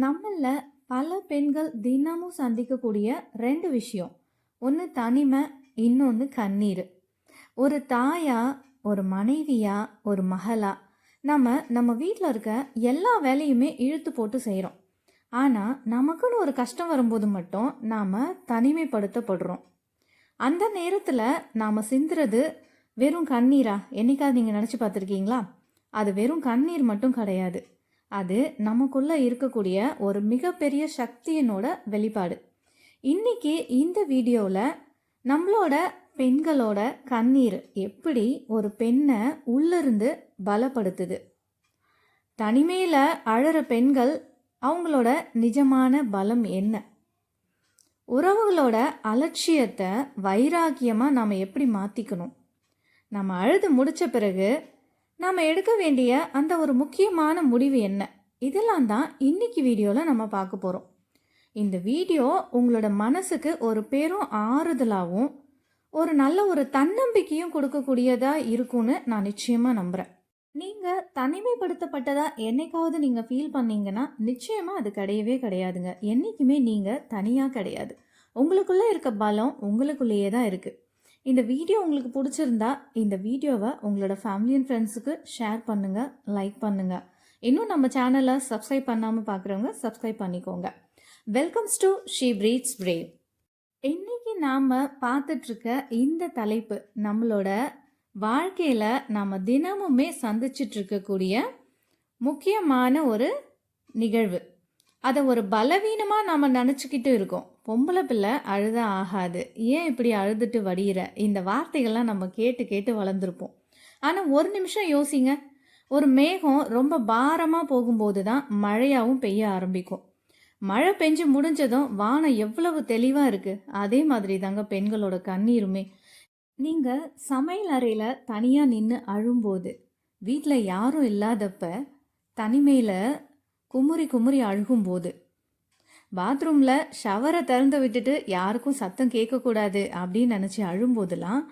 நம்மள பல பெண்கள் தினமும் சந்திக்கக்கூடிய ரெண்டு விஷயம். ஒன்று தனிமை இன்னொன்று கண்ணீர். ஒரு தாயா ஒரு மனைவியா ஒரு மகளா நம்ம நம்ம வீட்டில் இருக்க எல்லா வேலையுமே இழுத்து போட்டு செய்கிறோம் ஆனால் நமக்குன்னு ஒரு கஷ்டம் வரும்போது மட்டும் நாம் தனிமைப்படுத்தப்படுறோம். அந்த நேரத்தில் நாம் சிந்துறது வெறும் கண்ணீரா? என்னைக்காவது நீங்கள் நினச்சி பார்த்துருக்கீங்களா? அது வெறும் கண்ணீர் மட்டும் கிடையாது. அது நமக்குள்ளே இருக்கக்கூடிய ஒரு மிகப்பெரிய சக்தியினோட வெளிப்பாடு. இன்னைக்கு இந்த வீடியோவில் நம்மளோட பெண்களோட கண்ணீர் எப்படி ஒரு பெண்ணை உள்ளிருந்து பலப்படுத்துது? தனிமையில் அழற பெண்கள் அவங்களோட நிஜமான பலம் என்ன? உறவுகளோட அலட்சியத்தை வைராக்கியமாக நாம் எப்படி மாற்றிக்கணும் நம்ம அழுது முடித்த பிறகு நாம் எடுக்க வேண்டிய அந்த ஒரு முக்கியமான முடிவு என்ன? இதெல்லாம் தான் இன்னைக்கு வீடியோவில் நம்ம பார்க்க போகிறோம் இந்த வீடியோ உங்களோட மனசுக்கு ஒரு பெரும் ஆறுதலாகவும் ஒரு நல்ல ஒரு தன்னம்பிக்கையும் கொடுக்கக்கூடியதாக இருக்கும்னு நான் நிச்சயமாக நம்புகிறேன் நீங்கள் தனிமைப்படுத்தப்பட்டதாக என்னைக்காவது நீங்கள் ஃபீல் பண்ணீங்கன்னா நிச்சயமாக அது கிடையவே கிடையாதுங்க. என்றைக்குமே நீங்கள் தனியாக கிடையாது. உங்களுக்குள்ளே இருக்க பலம் உங்களுக்குள்ளேயே தான் இருக்குது இந்த வீடியோ உங்களுக்கு பிடிச்சிருந்தா இந்த வீடியோவை உங்களோட ஃபேமிலி அண்ட் ஃப்ரெண்ட்ஸுக்கு ஷேர் பண்ணுங்கள் லைக் பண்ணுங்கள் இன்னும் நம்ம சேனலை சப்ஸ்கிரைப் பண்ணாமல் பார்க்குறவங்க சப்ஸ்கிரைப் பண்ணிக்கோங்க. Welcomes to she breeds brave இன்னைக்கு நாம் பார்த்துட்ருக்க இந்த தலைப்பு நம்மளோட வாழ்க்கையில் நாம் தினமுமே சந்திச்சிட்டு இருக்கக்கூடிய முக்கியமான ஒரு நிகழ்வு. அதை ஒரு பலவீனமாக நாம் நினச்சிக்கிட்டு இருக்கோம். பொம்பளை பிள்ளை அழுத ஆகாது. ஏன் இப்படி அழுதுட்டு வடிகிற இந்த வார்த்தைகள்லாம் நம்ம கேட்டு கேட்டு வளர்ந்துருப்போம். ஆனால் ஒரு நிமிஷம் யோசிங்க. ஒரு மேகம் ரொம்ப பாரமாக போகும்போது தான் மழையாகவும் பெய்ய ஆரம்பிக்கும். மழை பெஞ்சு முடிஞ்சதும் வானம் எவ்வளவு தெளிவாக இருக்குது அதே மாதிரி தாங்க பெண்களோட கண்ணீருமே. நீங்கள் சமையல் அறையில் தனியாக நின்று அழும்போது வீட்டில் யாரும் இல்லாதப்ப தனிமையில் குமுறி குமுறி அழுகும்போது பாத்ரூமில் ஷவரை திறந்து விட்டுட்டு யாருக்கும் சத்தம் கேட்கக்கூடாது அப்படின்னு நினச்சி அழும்போதெல்லாம்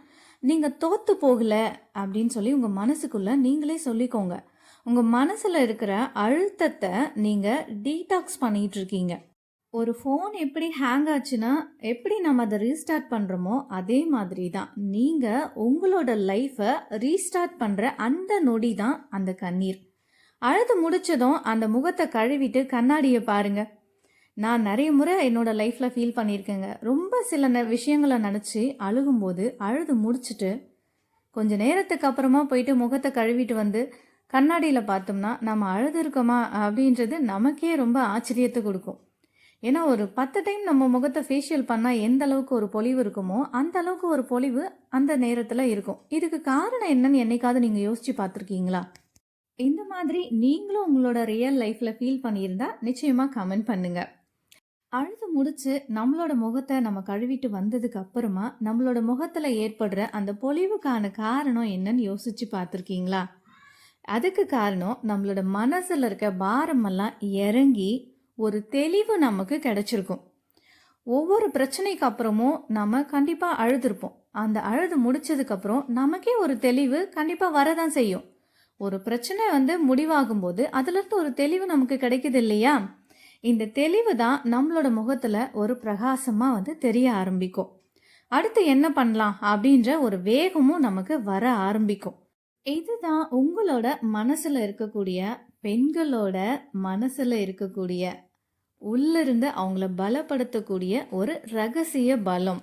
நீங்கள் தோற்று போகலை அப்படின்னு சொல்லி உங்கள் மனசுக்குள்ளே நீங்களே சொல்லிக்கோங்க. உங்கள் மனசில் இருக்கிற அழுத்தத்தை நீங்கள் டீடாக்ஸ் பண்ணிகிட்டு இருக்கீங்க. ஒரு ஃபோன் எப்படி ஹேங் ஆச்சுன்னா எப்படி நம்ம அதை ரீஸ்டார்ட் பண்ணுறோமோ அதே மாதிரி தான். நீங்கள் உங்களோட லைஃப்பை ரீஸ்டார்ட் பண்ணுற அந்த நொடி தான் அந்த கண்ணீர். அழுது முடிச்சதும் அந்த முகத்தை கழுவிட்டு கண்ணாடியை பாருங்கள் நான் நிறைய முறை என்னோட லைஃப்பில் ஃபீல் பண்ணியிருக்கேங்க. ரொம்ப சில ந விஷயங்களை நினச்சி அழுகும்போது அழுது முடிச்சுட்டு கொஞ்ச நேரத்துக்கு அப்புறமா போயிட்டு முகத்தை கழுவிட்டு வந்து கண்ணாடியில் பார்த்தோம்னா நம்ம அழுது இருக்கோமா அப்படின்றது நமக்கே ரொம்ப ஆச்சரியத்தை கொடுக்கும். ஏன்னா ஒரு பத்து டைம் நம்ம முகத்தை ஃபேஷியல் பண்ணால் எந்த அளவுக்கு ஒரு பொலிவு இருக்குமோ அந்த அளவுக்கு ஒரு பொலிவு அந்த நேரத்தில் இருக்கும். இதுக்கு காரணம் என்னன்னு என்னைக்காவது நீங்கள் யோசிச்சு பார்த்துருக்கீங்களா? இந்த மாதிரி நீங்களும் உங்களோட ரியல் லைஃப்பில் ஃபீல் பண்ணியிருந்தா நிச்சயமாக கமெண்ட் பண்ணுங்கள் அழுது முடிச்சு நம்மளோட முகத்தை நம்ம கழுவிட்டு வந்ததுக்கு அப்புறமா நம்மளோட முகத்தில் ஏற்படுற அந்த பொலிவுக்கான காரணம் என்னன்னு யோசிச்சு பார்த்துருக்கீங்களா? அதுக்கு காரணம் நம்மளோட மனசில் இருக்க பாரமெல்லாம் இறங்கி ஒரு தெளிவு நமக்கு கிடைச்சிருக்கும். ஒவ்வொரு பிரச்சனைக்கு அப்புறமும் நம்ம கண்டிப்பாக அழுதுருப்போம். அந்த அழுது முடிச்சதுக்கப்புறம் நமக்கே ஒரு தெளிவு கண்டிப்பாக வரதான் செய்யும். ஒரு பிரச்சனை வந்து முடிவாகும் போது அதுலேருந்து ஒரு தெளிவு நமக்கு கிடைக்குது இல்லையா? இந்த தெளிவு தான் நம்மளோட முகத்தில் ஒரு பிரகாசமாக வந்து தெரிய ஆரம்பிக்கும். அடுத்து என்ன பண்ணலாம் அப்படின்ற ஒரு வேகமும் நமக்கு வர ஆரம்பிக்கும். இதுதான் உங்களோட மனசில் இருக்கக்கூடிய பெண்களோட மனசில் இருக்கக்கூடிய உள்ளிருந்து அவங்கள பலப்படுத்தக்கூடிய ஒரு ரகசிய பலம்.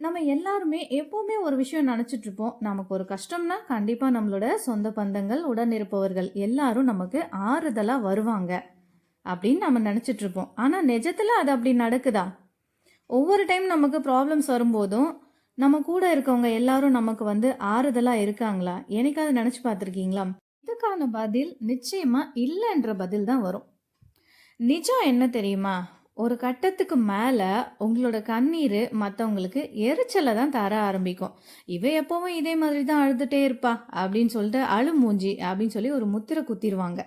நம்ம எல்லாருமே எப்போவுமே ஒரு விஷயம் நினச்சிட்டு இருப்போம். நமக்கு ஒரு கஷ்டம்னா கண்டிப்பாக நம்மளோட சொந்த பந்தங்கள் உடன் இருப்பவர்கள் எல்லாரும் நமக்கு ஆறுதலாக வருவாங்க. அப்படின்னு நம்ம நினச்சிட்ருப்போம். ஆனால் நிஜத்தில் அது அப்படி நடக்குதா? ஒவ்வொரு டைம் நமக்கு ப்ராப்ளம்ஸ் வரும்போதும் நம்ம கூட இருக்கவங்க எல்லாரும் நமக்கு வந்து ஆறுதலாக இருக்காங்களா? என்னைக்காவது நினச்சி பார்த்துருக்கீங்களா? இதுக்கான பதில் நிச்சயமாக இல்லைன்ற பதில் தான் வரும். நிஜம் என்ன தெரியுமா? ஒரு கட்டத்துக்கு மேலே உங்களோட கண்ணீர் மற்றவங்களுக்கு எரிச்சலை தான் தர ஆரம்பிக்கும். இவ எப்பவும் இதே மாதிரி தான் அழுதுகிட்டே இருப்பா அப்படின்னு சொல்லிட்டு அழு மூஞ்சி அப்படின்னு சொல்லி ஒரு முத்திரை குத்திடுவாங்க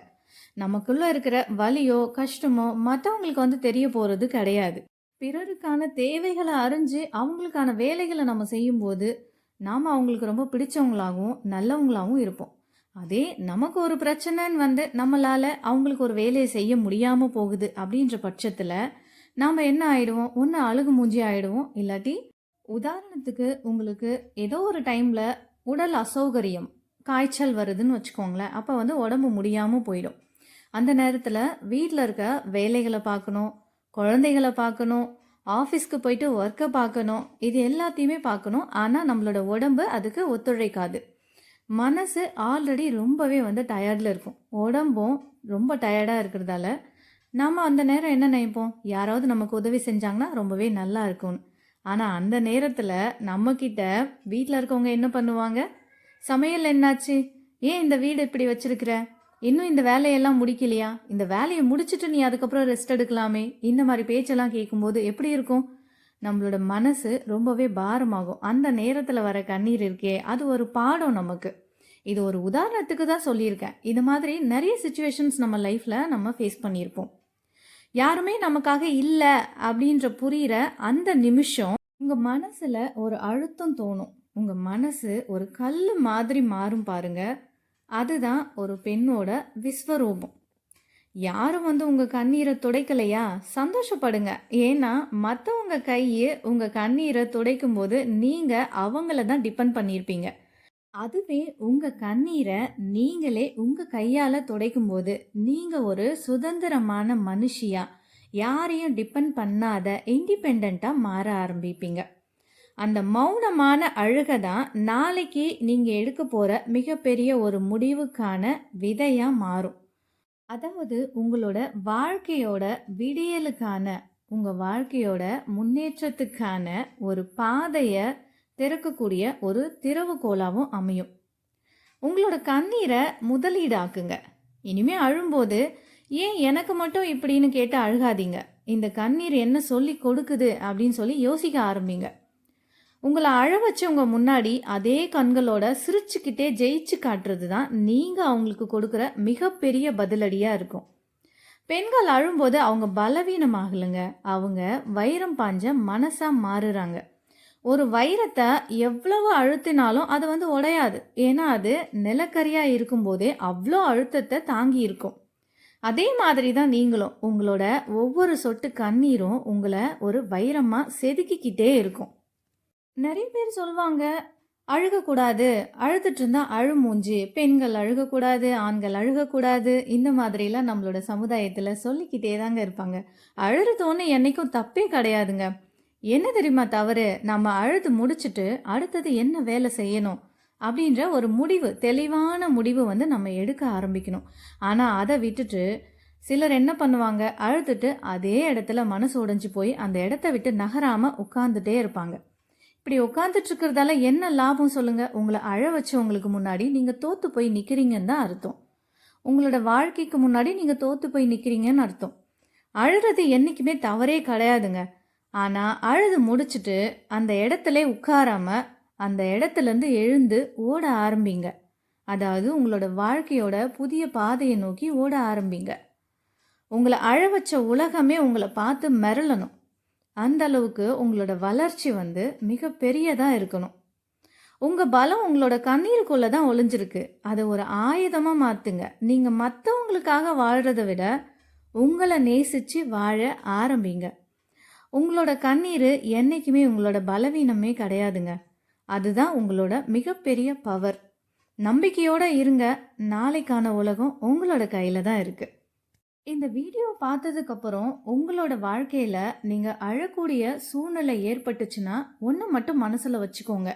நமக்குள்ளே இருக்கிற வலியோ கஷ்டமோ மற்றவங்களுக்கு வந்து தெரிய போகிறது கிடையாது. பிறருக்கான தேவைகளை அறிஞ்சு அவங்களுக்கான வேலைகளை நம்ம செய்யும்போது நாம் அவங்களுக்கு ரொம்ப பிடிச்சவங்களாகவும் நல்லவங்களாகவும் இருப்போம். அதே நமக்கு ஒரு பிரச்சனைன்னு வந்து நம்மளால் அவங்களுக்கு ஒரு வேலையை செய்ய முடியாமல் போகுது அப்படின்ற பட்சத்தில் நாம் என்ன ஆயிடுவோம்? ஒன்று அழுகு மூஞ்சி ஆயிடுவோம். இல்லாட்டி உதாரணத்துக்கு உங்களுக்கு ஏதோ ஒரு டைமில் உடல் அசௌகரியம் காய்ச்சல் வருதுன்னு வச்சுக்கோங்களேன். அப்போ வந்து உடம்பு முடியாமல் போயிடும். அந்த நேரத்தில் வீட்டில் இருக்க வேலைகளை பார்க்கணும் குழந்தைகளை பார்க்கணும் ஆஃபீஸ்க்கு போயிட்டு ஒர்க்கை பார்க்கணும் இது எல்லாத்தையுமே பார்க்கணும். ஆனால் நம்மளோட உடம்பு அதுக்கு ஒத்துழைக்காது. மனசு ஆல்ரெடி ரொம்பவே வந்து டயர்டில் இருக்கும். உடம்பும் ரொம்ப டயர்டாக இருக்கிறதால நம்ம அந்த நேரம் என்ன நினைப்போம்? யாராவது நமக்கு உதவி செஞ்சாங்கன்னா ரொம்பவே நல்லா இருக்கும்னு ஆனால் அந்த நேரத்தில் நம்மக்கிட்ட வீட்டில் இருக்கவங்க என்ன பண்ணுவாங்க? சமையல் என்னாச்சு? ஏன் இந்த வீடு இப்படி வச்சிருக்கிற? இன்னும் இந்த வேலையெல்லாம் முடிக்கலையா? இந்த வேலையை முடிச்சிட்டு நீ அதுக்கப்புறம் ரெஸ்ட் எடுக்கலாமே? இந்த மாதிரி பேச்செல்லாம் கேட்கும்போது எப்படி இருக்கும்? நம்மளோட மனசு ரொம்பவே பாரமாகும். அந்த நேரத்தில் வர கண்ணீர் இருக்கே அது ஒரு பாடம் நமக்கு. இது ஒரு உதாரணத்துக்கு தான் சொல்லியிருக்கேன். இது மாதிரி நிறைய சுச்சுவேஷன்ஸ் நம்ம லைஃப்பில் நம்ம ஃபேஸ் பண்ணியிருப்போம். யாருமே நமக்காக இல்லை அப்படின்ற புரிகிற அந்த நிமிஷம் உங்கள் மனசில் ஒரு அழுத்தம் தோணும். உங்கள் மனசு ஒரு கல் மாதிரி மாறும் பாருங்கள் அதுதான் ஒரு பெண்ணோட விஸ்வரூபம். யாரும் வந்து உங்கள் கண்ணீரை துடைக்கலையா? சந்தோஷப்படுங்க. ஏன்னா மற்றவங்க கையை உங்கள் கண்ணீரை துடைக்கும் போது நீங்கள் அவங்கள தான் டிபெண்ட் பண்ணியிருப்பீங்க. அதுவே உங்கள் கண்ணீரை நீங்களே உங்கள் கையால் துடைக்கும் போது நீங்கள் ஒரு சுதந்திரமான மனுஷியா? யாரையும் டிபெண்ட் பண்ணாத இண்டிபெண்ட்டாக மாற ஆரம்பிப்பீங்க. அந்த மௌனமான அழுகை தான் நாளைக்கு நீங்கள் எடுக்க போகிற மிகப்பெரிய ஒரு முடிவுக்கான விதையாக மாறும். அதாவது உங்களோட வாழ்க்கையோட விடியலுக்கான உங்கள் வாழ்க்கையோட முன்னேற்றத்துக்கான ஒரு பாதையை திறக்கக்கூடிய ஒரு திறவுகோலாகவும் அமையும். உங்களோட கண்ணீரை முதலீடாக்குங்க. இனிமே அழும்போது ஏன் எனக்கு மட்டும் இப்படின்னு கேட்டு அழுகாதீங்க. இந்த கண்ணீர் என்ன சொல்லி கொடுக்குது? அப்படின்னு சொல்லி யோசிக்க ஆரம்பிங்க. உங்களை அழ வச்சவங்க முன்னாடி அதே கண்களோட சிரிச்சுக்கிட்டே ஜெயிச்சு காட்டுறது தான் நீங்கள் அவங்களுக்கு கொடுக்குற மிகப்பெரிய பதிலடியாக இருக்கும். பெண்கள் அழும்போது அவங்க பலவீனமாகலைங்க. அவங்க வைரம் பாஞ்ச மனசாக மாறுறாங்க. ஒரு வைரத்தை எவ்வளவு அழுத்தினாலும் அது வந்து உடையாது. ஏன்னா அது நிலக்கரியாக இருக்கும்போதே அவ்வளோ அழுத்தத்தை தாங்கி இருக்கும். அதே மாதிரி தான் நீங்களும் உங்களோட ஒவ்வொரு சொட்டு கண்ணீரும் உங்களை ஒரு வைரமாக செதுக்கிக்கிட்டே இருக்கும். நிறைய பேர் சொல்லுவாங்க அழுகக்கூடாது. அழுதுட்டு இருந்தா அழுமூஞ்சி பெண்கள் அழுகக்கூடாது ஆண்கள் அழுகக்கூடாது. இந்த மாதிரிலாம் நம்மளோட சமுதாயத்தில் சொல்லிக்கிட்டே தாங்க இருப்பாங்க. அழுறதோன்னு என்னைக்கும் தப்பே கிடையாதுங்க. என்ன தெரியுமா தவறு? நம்ம அழுது முடிச்சுட்டு அடுத்தது என்ன வேலை செய்யணும்? அப்படின்ற ஒரு முடிவு தெளிவான முடிவு வந்து நம்ம எடுக்க ஆரம்பிக்கணும். ஆனால் அதை விட்டுட்டு சிலர் என்ன பண்ணுவாங்க? அழுதுட்டு அதே இடத்துல மனசு உடைஞ்சு போய் அந்த இடத்த விட்டு நகராமல் உட்காந்துட்டே இருப்பாங்க. இப்படி உட்காந்துட்டு இருக்கிறதால என்ன லாபம் சொல்லுங்க? உங்களை அழ வச்சவங்களுக்கு முன்னாடி நீங்கள் தோத்து போய் நிற்கிறீங்கன்னு தான் அர்த்தம். உங்களோட வாழ்க்கைக்கு முன்னாடி நீங்கள் தோத்து போய் நிற்கிறீங்கன்னு அர்த்தம். அழுறது என்றைக்குமே தவறே கிடையாதுங்க. ஆனால் அழுது முடிச்சுட்டு அந்த இடத்துல உட்காராம அந்த இடத்துலேருந்து எழுந்து ஓட ஆரம்பிங்க. அதாவது உங்களோட வாழ்க்கையோட புதிய பாதையை நோக்கி ஓட ஆரம்பிங்க. உங்களை அழ வச்ச உலகமே உங்களை பார்த்து மிரளணும். அந்த அளவுக்கு உங்களோட வளர்ச்சி வந்து மிக பெரியதாக இருக்கணும். உங்கள் பலம் உங்களோட கண்ணீருக்குள்ளே தான் ஒளிஞ்சிருக்கு. அதை ஒரு ஆயுதமாக மாற்றுங்க நீங்கள் மற்றவங்களுக்காக வாழ்கிறத விட உங்களை நேசித்து வாழ ஆரம்பிங்க. உங்களோட கண்ணீர் என்றைக்குமே உங்களோட பலவீனமே கிடையாதுங்க. அதுதான் உங்களோட மிகப்பெரிய பவர் நம்பிக்கையோடு இருங்க. நாளைக்கான உலகம் உங்களோட கையில் தான் இருக்குது இந்த வீடியோ பார்த்ததுக்கப்புறம் உங்களோட வாழ்க்கையில் நீங்கள் அழக்கூடிய சூழ்நிலை ஏற்பட்டுச்சுன்னா ஒன்று மட்டும் மனசில் வச்சுக்கோங்க.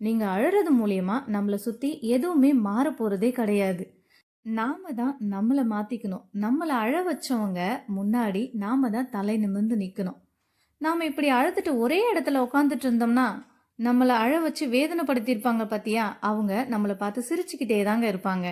நீங்கள் அழறது மூலியமா நம்மளை சுற்றி எதுவுமே மாற போகிறதே கிடையாது. நாம தான் நம்மளை மாற்றிக்கணும் நம்மளை அழ வச்சவங்க முன்னாடி நாம தான் தலை நிமிர்ந்து நிற்கணும் நாம் இப்படி அழுதுட்டு ஒரே இடத்துல உட்காந்துட்டு இருந்தோம்னா நம்மளை அழ வச்சு வேதனைப்படுத்தியிருப்பாங்க பார்த்தியா அவங்க நம்மளை பார்த்து சிரிச்சுக்கிட்டே தாங்க இருப்பாங்க.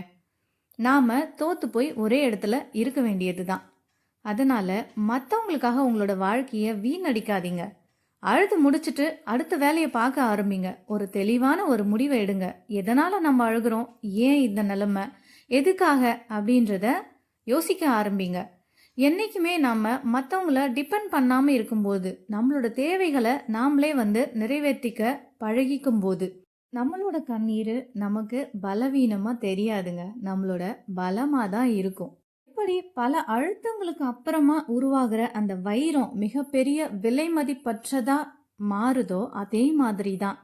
நாம் தோற்று போய் ஒரே இடத்துல இருக்க வேண்டியது தான் அதனால் மற்றவங்களுக்காக உங்களோட வாழ்க்கையை வீணடிக்காதீங்க. அழுது முடிச்சுட்டு அடுத்த வேலையை பார்க்க ஆரம்பிங்க. ஒரு தெளிவான ஒரு முடிவை எடுங்க. எதனால் நம்ம அழுகிறோம்? ஏன் இந்த நிலைமை? எதுக்காக? அப்படின்றத யோசிக்க ஆரம்பிங்க. என்றைக்குமே நம்ம மற்றவங்கள டிபெண்ட் பண்ணாமல் இருக்கும்போது நம்மளோட தேவைகளை நாமளே வந்து நிறைவேற்றிக்க பழகிக்கும் போது நம்மளோட கண்ணீர் நமக்கு பலவீனமாக தெரியாதுங்க. நம்மளோட பலமாக தான் இருக்கும். இப்படி பல அழுத்தங்களுக்கு அப்புறமா உருவாகிற அந்த வைரம் மிகப்பெரிய விலை மதிப்பற்றதா மாறுதோ அதே மாதிரி தான்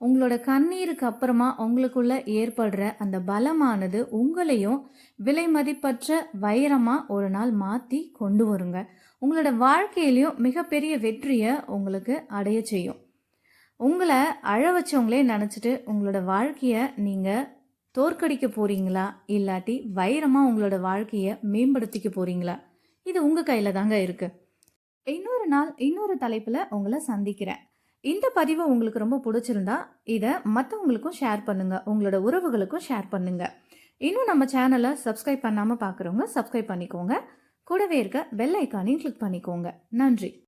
உங்களோட கண்ணீருக்கு அப்புறமா உங்களுக்குள்ள ஏற்படுற அந்த பலமானது உங்களையும் விலை மதிப்பற்ற வைரமா ஒரு நாள் மாற்றி கொண்டு வருங்க. உங்களோட வாழ்க்கையிலையும் மிகப்பெரிய வெற்றியை உங்களுக்கு அடைய செய்யும். உங்களை அழ வச்சவங்களே நினச்சிட்டு உங்களோட வாழ்க்கையை நீங்கள் தோற்கடிக்க போகிறீங்களா இல்லாட்டி வைரமாக உங்களோட வாழ்க்கையை மேம்படுத்திக்க போகிறீங்களா இது உங்கள் கையில் தாங்க இருக்குது இன்னொரு நாள் இன்னொரு தலைப்பில் உங்களை சந்திக்கிறேன். இந்த பதிவு உங்களுக்கு ரொம்ப பிடிச்சிருந்தா இதை மற்றவங்களுக்கும் ஷேர் பண்ணுங்கள் உங்களோட உறவுகளுக்கும் ஷேர் பண்ணுங்கள் இன்னும் நம்ம சேனலை சப்ஸ்கிரைப் பண்ணாமல் பார்க்குறவங்க சப்ஸ்கிரைப் பண்ணிக்கோங்க. கூடவே இருக்க பெல் ஐக்கானையும் கிளிக் பண்ணிக்கோங்க. நன்றி.